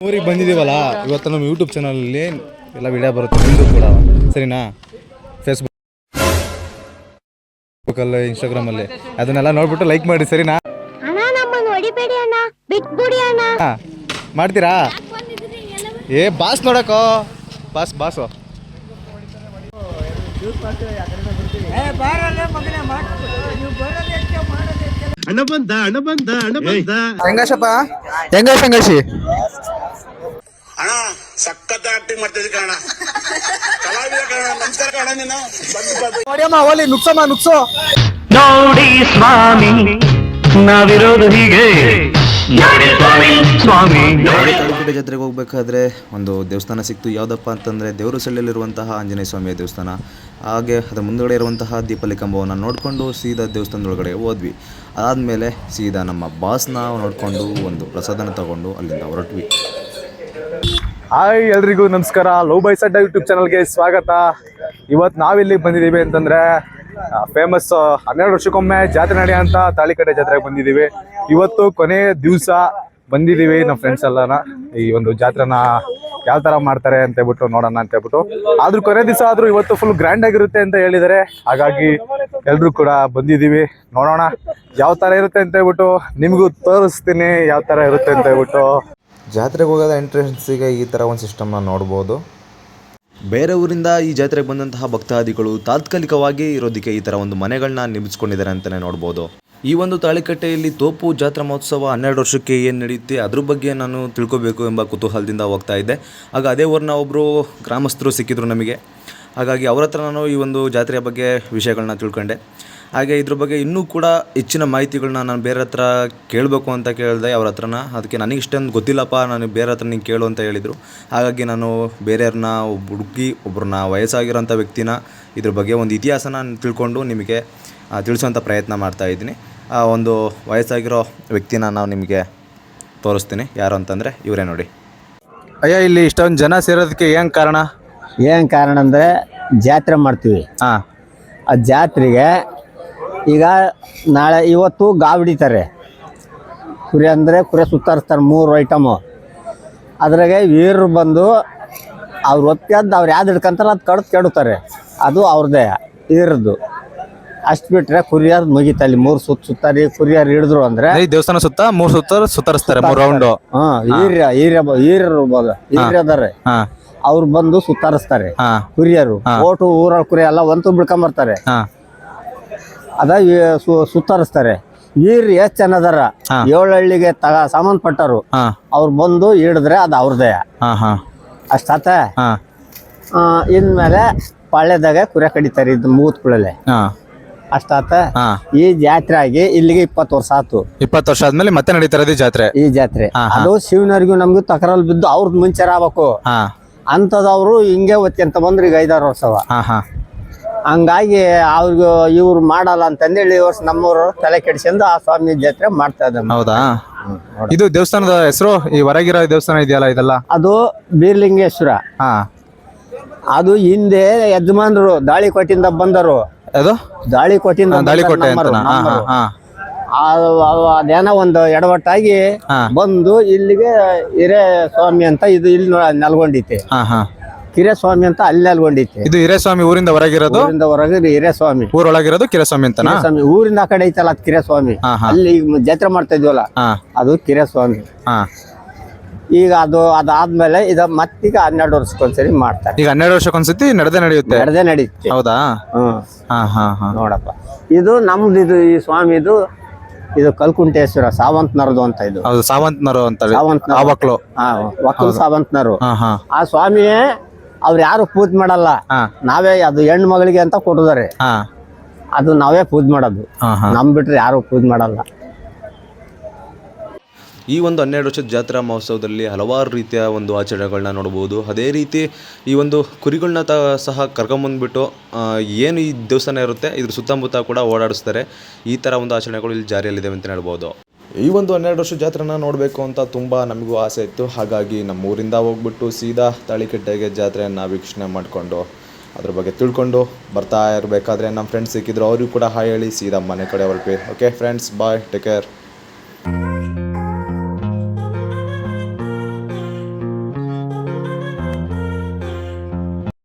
ಊರಿಗೆ ಬಂದಿದ್ದೀವಲ್ಲ ಇವತ್ತು ನಮ್ಮ ಯೂಟ್ಯೂಬ್ ಚಾನಲಲ್ಲಿ ಎಲ್ಲ ವಿಡಿಯೋ ಬರುತ್ತೆ ನಿಮ್ಮದು ಕೂಡ. ಸರಿನಾ? ಫೇಸ್ಬುಕ್ಕಲ್ಲಿ ಇನ್ಸ್ಟಾಗ್ರಾಮಲ್ಲಿ ಅದನ್ನೆಲ್ಲ ನೋಡ್ಬಿಟ್ಟು ಲೈಕ್ ಮಾಡಿ ಸರಿನಾ? ಅಣ್ಣ ನಮ್ಮನ್ನು ಹೊಡಿಬೇಡಿ ಅಣ್ಣ ಬಿಟ್ಬಿಡಿ ಅಣ್ಣ. ಹಾಂ ಮಾಡ್ತೀರಾ? ಏ ಬಾಸ್ ನೋಡಕ್ಕೋ. Boss boss. ಹಣ ಬಂದ ಹಣ ಬಂದ ಹಣ ಬಂದ. ಹೆಂಗಶಪ್ಪ ಹೆಂಗ ಹೆಂಗಶಿ ಅಣ್ಣ ಸಖತ್ ಆಕ್ಟಿಂಗ್ ಮಾಡ್ತಿದ್ದೆ ಕಾರಣ ಕಲಾವಿದ ನಮಸ್ಕಾರ ಕಣ ನೀನು. ಬಂದು ಬಂದು. ನೋಡಿಯಮ್ಮ ಓಲಿ ನುಕ್ಸಮ್ಮ ನುಕ್ಸೋ ನೋಡಿ ಸ್ವಾಮಿ ನಾವಿರೋದು ಹೀಗೆ. ನೋಡಿ ಸ್ವಾಮಿ ಸ್ವಾಮಿ. ನೋಡಿ ತಾಲೂಕಿನ ಜಾತ್ರೆಗೆ ಹೋಗ್ಬೇಕಾದ್ರೆ ಒಂದು ದೇವಸ್ಥಾನ ಸಿಕ್ತು. ಯಾವುದಪ್ಪ ಅಂತಂದರೆ ದೇವರು ಸಳ್ಳಿಯಲ್ಲಿರುವಂತಹ ಆಂಜನೇಯ ಸ್ವಾಮಿಯ ದೇವಸ್ಥಾನ. ಹಾಗೆ ಅದರ ಮುಂದುಗಡೆ ಇರುವಂತಹ ದೀಪಲಿ ಕಂಬವನ್ನು ನೋಡಿಕೊಂಡು ಸೀದಾ ದೇವಸ್ಥಾನದೊಳಗಡೆ ಹೋದ್ವಿ. ಅದಾದ್ಮೇಲೆ ಸೀದಾ ನಮ್ಮ ಬಾಸ್ನ ನೋಡಿಕೊಂಡು ಒಂದು ಪ್ರಸಾದನ ತಗೊಂಡು ಅಲ್ಲಿಂದ ಹೊರಟ್ವಿ. ಹಾಯ್ ಎಲ್ರಿಗೂ ನಮಸ್ಕಾರ. ಲವ್ ಬೈ ಸಡ್ಡ ಯೂಟ್ಯೂಬ್ ಚಾನಲ್ಗೆ ಸ್ವಾಗತ. ಇವತ್ತು ನಾವೆಲ್ಲಿಗೆ ಬಂದಿದ್ದೀವಿ ಅಂತಂದರೆ ಫೇಮಸ್ ಹನ್ನೆರಡು ವರ್ಷಕ್ಕೊಮ್ಮೆ ಜಾತ್ರೆ ನಡೆಯೋಂಥ ತಾಳಿಕಟ್ಟೆ ಜಾತ್ರೆಗೆ ಬಂದಿದ್ದೀವಿ. ಇವತ್ತು ಕೊನೆ ದಿವಸ ಬಂದಿದ್ದೀವಿ ನಮ್ಮ ಫ್ರೆಂಡ್ಸ್ ಎಲ್ಲನ. ಈ ಒಂದು ಜಾತ್ರೆನ ಯಾವ ಥರ ಮಾಡ್ತಾರೆ ಅಂತ ಹೇಳ್ಬಿಟ್ಟು ನೋಡೋಣ ಅಂತ ಹೇಳ್ಬಿಟ್ಟು. ಆದ್ರೂ ಕೊನೆ ದಿವಸ ಆದರೂ ಇವತ್ತು ಫುಲ್ ಗ್ರ್ಯಾಂಡ್ ಆಗಿರುತ್ತೆ ಅಂತ ಹೇಳಿದರೆ, ಹಾಗಾಗಿ ಎಲ್ಲರೂ ಕೂಡ ಬಂದಿದ್ದೀವಿ. ನೋಡೋಣ ಯಾವ ಥರ ಇರುತ್ತೆ ಅಂತ ಹೇಳ್ಬಿಟ್ಟು ನಿಮಗೂ ತೋರಿಸ್ತೀನಿ ಯಾವ ಥರ ಇರುತ್ತೆ ಅಂತ ಹೇಳ್ಬಿಟ್ಟು. ಜಾತ್ರೆಗೆ ಹೋಗೋದ ಎಂಟ್ರೆನ್ಸಿಗೆ ಈ ಥರ ಒಂದು ಸಿಸ್ಟಮ್ನ ನೋಡ್ಬೋದು. ಬೇರೆ ಊರಿಂದ ಈ ಜಾತ್ರೆಗೆ ಬಂದಂತಹ ಭಕ್ತಾದಿಗಳು ತಾತ್ಕಾಲಿಕವಾಗಿ ಇರೋದಕ್ಕೆ ಈ ಥರ ಒಂದು ಮನೆಗಳನ್ನ ನಿರ್ಮಿಸ್ಕೊಂಡಿದ್ದಾರೆ ಅಂತಲೇ ನೋಡ್ಬೋದು. ಈ ಒಂದು ತಾಳಿಕಟ್ಟೆಯಲ್ಲಿ ತೋಪು ಜಾತ್ರಾ ಮಹೋತ್ಸವ ಹನ್ನೆರಡು ವರ್ಷಕ್ಕೆ ಏನು ನಡೆಯುತ್ತೆ, ಅದ್ರ ಬಗ್ಗೆ ನಾನು ತಿಳ್ಕೊಬೇಕು ಎಂಬ ಕುತೂಹಲದಿಂದ ಹೋಗ್ತಾ ಇದ್ದೆ. ಆಗ ಅದೇ ಊರಿನ ಒಬ್ಬರು ಗ್ರಾಮಸ್ಥರು ಸಿಕ್ಕಿದ್ರು ನಮಗೆ. ಹಾಗಾಗಿ ಅವ್ರ ಹತ್ರ ನಾನು ಈ ಒಂದು ಜಾತ್ರೆಯ ಬಗ್ಗೆ ವಿಷಯಗಳನ್ನ ತಿಳ್ಕೊಂಡೆ. ಹಾಗೆ ಇದ್ರ ಬಗ್ಗೆ ಇನ್ನೂ ಕೂಡ ಹೆಚ್ಚಿನ ಮಾಹಿತಿಗಳನ್ನ ನಾನು ಬೇರೆ ಹತ್ರ ಕೇಳಬೇಕು ಅಂತ ಕೇಳಿದೆ ಅವ್ರ ಹತ್ರನ. ಅದಕ್ಕೆ ನನಗೆ ಇಷ್ಟೊಂದು ಗೊತ್ತಿಲ್ಲಪ್ಪ ನಾನು ಬೇರೆ ಹತ್ರ ನೀನು ಕೇಳು ಅಂತ ಹೇಳಿದರು. ಹಾಗಾಗಿ ನಾನು ಬೇರೆಯವ್ರನ್ನ ಒಬ್ಬ ಹುಡುಗಿ ಒಬ್ಬರನ್ನ ವಯಸ್ಸಾಗಿರೋಂಥ ವ್ಯಕ್ತಿನ ಇದ್ರ ಬಗ್ಗೆ ಒಂದು ಇತಿಹಾಸನ ನಾನು ತಿಳ್ಕೊಂಡು ನಿಮಗೆ ತಿಳಿಸುವಂಥ ತಿಳಿಸೋಂಥ ಪ್ರಯತ್ನ ಮಾಡ್ತಾ ಇದ್ದೀನಿ. ಆ ಒಂದು ವಯಸ್ಸಾಗಿರೋ ವ್ಯಕ್ತಿನ ನಾವು ನಿಮಗೆ ತೋರಿಸ್ತೀನಿ. ಯಾರು ಅಂತಂದರೆ ಇವರೇ ನೋಡಿ. ಅಯ್ಯ ಇಲ್ಲಿ ಇಷ್ಟೊಂದು ಜನ ಸೇರೋದಕ್ಕೆ ಏನು ಕಾರಣ? ಏನು ಕಾರಣ ಅಂದರೆ ಜಾತ್ರೆ ಮಾಡ್ತೀವಿ. ಹಾಂ. ಆ ಜಾತ್ರೆಗೆ ಈಗ ನಾಳೆ ಇವತ್ತು ಗಾವ್ ಹಿಡಿತಾರೆ. ಕುರಿ ಅಂದರೆ ಕುರಿ ಸುತ್ತಾರಿಸ್ತಾರೆ ಮೂರು ಐಟಮು ಅದ್ರಾಗೆ ವೀರರು ಬಂದು ಅವ್ರು ಒತ್ತಿದ್ದು ಅವ್ರು ಯಾವ್ದು ಹಿಡ್ಕೊಂತಾರೆ ಅದು ಕಡ್ದು ಕೆಡುತ್ತಾರೆ. ಅದು ಅವ್ರದ್ದೇ ಇರದು ಅಷ್ಟು ಬಿಟ್ರೆ ಕುರಿಯರ್ ಮುಗಿತಲ್ಲಿ ಮೂರು ಸುತ್ತ ಸುತ್ತಾರಿ ಕುರಿಯರ್ ಹಿಡಿದ್ರು ಅಂದ್ರೆ ದೇವಸ್ಥಾನ ಸುತ್ತ ಮೂರು ಸುತ್ತ ಸುತ್ತರಿಸ್ತಾರೆ ಮೂರು ರೌಂಡ್ ಹೀರ್ಯ ಹೀರ್ಯ ಹೀರ್ಯರು ಹೀರ್ಯದಾರೆ ಅವ್ರು ಬಂದು ಸುತ್ತಾರಿಸ್ತಾರೆ. ಕುರಿಯರು. ಓಟು ಊರ ಕುರಿ ಎಲ್ಲ ಒಂದು ಬಿಡ್ಕೊಂಬರ್ತಾರೆ ಅದ ಸುತ್ತರಿಸ್ತಾರೆ. ವೀರ್ ಎಷ್ಟು ಚೆನ್ನದಾರ? ಅದಾರ ಏಳು ಹಳ್ಳಿಗೆ ತಗ ಸಂಬಂಧಪಟ್ಟರು ಪಟ್ಟರು ಅವ್ರು ಬಂದು ಹಿಡಿದ್ರೆ ಅದು ಅವ್ರದೇ ಅಷ್ಟಾತ ಇನ್ಮೇಲೆ ಪಾಳ್ಯದಾಗ ಕುರಿ ಕಡಿತಾರೆ ಇದು ಮುಗಿದ ಕೂಡಲೇ ಅಷ್ಟಾತ ಈ ಜಾತ್ರೆ ಆಗಿ ಇಲ್ಲಿಗೆ ಇಪ್ಪತ್ತು ವರ್ಷ ಆತು. ಇಪ್ಪತ್ತು ವರ್ಷ ಆದ್ಮೇಲೆ ಮತ್ತೆ ನಡೀತಾರ ಜಾತ್ರೆ? ಈ ಜಾತ್ರೆ. ಅದು ಶಿವನರಿಗೂ ನಮ್ಗೂ ತಕರಲ್ಲಿ ಬಿದ್ದು ಅವ್ರದ್ ಮುಂಚೆ ಆಗ್ಬೇಕು ಹಾ. ಅಂಥದವ್ರು ಹಿಂಗೆ ಒತ್ತಿ ಬಂದ್ರೆ ಈಗ ಐದಾರು ವರ್ಷವ. ಹಂಗಾಗಿ ಅವ್ರಿಗೆ ಇವ್ರು ಮಾಡಲ್ಲ ಅಂತಂದೇಳಿ ಈ ವರ್ಷ ನಮ್ಮೂರು ತಲೆ ಕೆಡಿಸ್ಕೊಂಡು ಆ ಸ್ವಾಮಿ ಜಾತ್ರೆ ಮಾಡ್ತಾ ಇದ್ದಾರೆ. ಹೌದಾ? ಇದು ದೇವಸ್ಥಾನದ ಹೆಸರು? ಈ ಹೊರಗಿರೋ ದೇವಸ್ಥಾನ ಇದೆಯಲ್ಲ ಇದೆಲ್ಲ? ಅದು ಬೀರ್ಲಿಂಗೇಶ್ವರ. ಹಾ. ಅದು ಹಿಂದೆ ಯಜಮಾನರು ದಾಳಿಕೋಟಿಂದ ಬಂದರು. ಅದು? ದಾಳಿಕೋಟಿಂದ ದಾಳಿಕೋಟೆ ಬಂದರು, ಅಂತ ಹಾ ಹಾ ನಮ್ಮರು. ಹಾ. ಆ- ಆ- ಅದೇನೋ ಒಂದು ಎಡವಟ್ಟಾಗಿ ಹಾ. ಬಂದು ಇಲ್ಲಿಗೆ ಹಿರೇ ಸ್ವಾಮಿ ಅಂತ ಇದು ಇಲ್ಲಿ ನೊ- ನೆಲ್ಗೊಂಡೈತೆ. ಹಾ ಹಾ. ಹಿರೇ ಸ್ವಾಮಿ ಅಂತ ಅಲ್ಲಿ ನೆಲ್ಗೊಂಡೈತೆ ಇದು ಹಿರೇಸ್ವಾಮಿ ಊರಿಂದ ಹೊರಗಿರೋದು? ಊರಿಂದ ಹೊರಗೆ ಹಿರೇ ಸ್ವಾಮಿ ಊರೊಳಗಿರೋದು ಕಿರೇಸ್ವಾಮಿ ಅಂತನಾ? ಹಿರೇ ಸ್ವಾಮಿ ಊರಿಂದ ಆ ಕಡೆ ಐತಲ್ಲ ಅದು ಕಿರೇಸ್ವಾಮಿ. ಹಾ, ಹಾ. ಅಲ್ಲಿ ಈಗ ಜಾತ್ರೆ ಮಾಡ್ತಾ ಇದ್ವಲ್ಲ ಹಾ. ಅದು ಕಿರೇಸ್ವಾಮಿ. ಹಾ. ಈಗ ಅದು ಅದಾದ್ಮೇಲೆ ಇದು ಮತ್ತೀಗ ಹನ್ನೆರಡು ವರ್ಷಕ್ಕೊಂದ್ಸರಿ ಮಾಡ್ತಾರೆ. ಈಗ ಹನ್ನೆರಡು ವರ್ಷಕ್ಕೊಂದ್ಸತಿ ನಡೆದೇ ನಡೆಯುತ್ತೆ? ನಡೆದೇ ನಡೆಯುತ್ತೆ ಹೌದಾ? ಹ್ಮ್. ಹಾ ಹಾ ಹಾ. ನೋಡಪ್ಪ. ಇದು ನಮ್ದು ಇದು ಈ ಸ್ವಾಮಿದು ಇದು ಕಲ್ಕುಂಟೇಶ್ವರ ಸಾವಂತನರದು ಅಂತ ಇದು. ಹೌದು ಸಾವಂತನರು ಅಂತ. ಸಾವಂತನರು. ಆವಕ್ಲು ಹಾ ಒಕ್ಕಲು ಸಾವಂತನರು. ಹಾ ಹಾ. ಆ ಸ್ವಾಮಿಯೇ ಅವ್ರು ಯಾರು ಪೂಜೆ ಮಾಡಲ್ಲ. ನಾವೇ ಅದು ಹೆಣ್ಣು ಮಗಳಿಗೆ ಅಂತ ಕೊಡುದಾರೆ ಹಾ. ಅದು ನಾವೇ ಪೂಜೆ ಮಾಡೋದು. ನಮ್ ಬಿಟ್ರೆ ಯಾರು ಪೂಜೆ ಮಾಡಲ್ಲ. ಈ ಒಂದು ಹನ್ನೆರಡು ವರ್ಷದ ಜಾತ್ರಾ ಮಹೋತ್ಸವದಲ್ಲಿ ಹಲವಾರು ರೀತಿಯ ಒಂದು ಆಚರಣೆಗಳನ್ನ ನೋಡಬಹುದು ಅದೇ ರೀತಿ ಈ ಒಂದು ಕುರಿಗಳನ್ನ ತ ಸಹ ಕರ್ಕೊಂಬಂದ್ಬಿಟ್ಟು ಏನು ಈ ದೇವಸ್ಥಾನ ಇರುತ್ತೆ ಇದ್ರ ಸುತ್ತಮುತ್ತ ಕೂಡ ಓಡಾಡಿಸ್ತಾರೆ. ಈ ಥರ ಒಂದು ಆಚರಣೆಗಳು ಇಲ್ಲಿ ಜಾರಿಯಲ್ಲಿದೆ ಅಂತ ಹೇಳ್ಬೋದು. ಈ ಒಂದು ಹನ್ನೆರಡು ವರ್ಷ ಜಾತ್ರೆನ ನೋಡಬೇಕು ಅಂತ ತುಂಬ ನಮಗೂ ಆಸೆ ಇತ್ತು. ಹಾಗಾಗಿ ನಮ್ಮ ಊರಿಂದ ಹೋಗ್ಬಿಟ್ಟು ಸೀದಾ ತಾಳಿಕಟ್ಟೆಗೆ ಜಾತ್ರೆಯನ್ನು ವೀಕ್ಷಣೆ ಮಾಡಿಕೊಂಡು ಅದ್ರ ಬಗ್ಗೆ ತಿಳ್ಕೊಂಡು ಬರ್ತಾ ಇರಬೇಕಾದ್ರೆ ನಮ್ಮ ಫ್ರೆಂಡ್ಸ್ ಸಿಕ್ಕಿದ್ರು, ಅವ್ರಿಗೂ ಕೂಡ ಹಾಯ್ ಹೇಳಿ ಸೀದಾ ಮನೆ ಕಡೆ ಹೊರಟ್ವಿ. Okay friends bye take care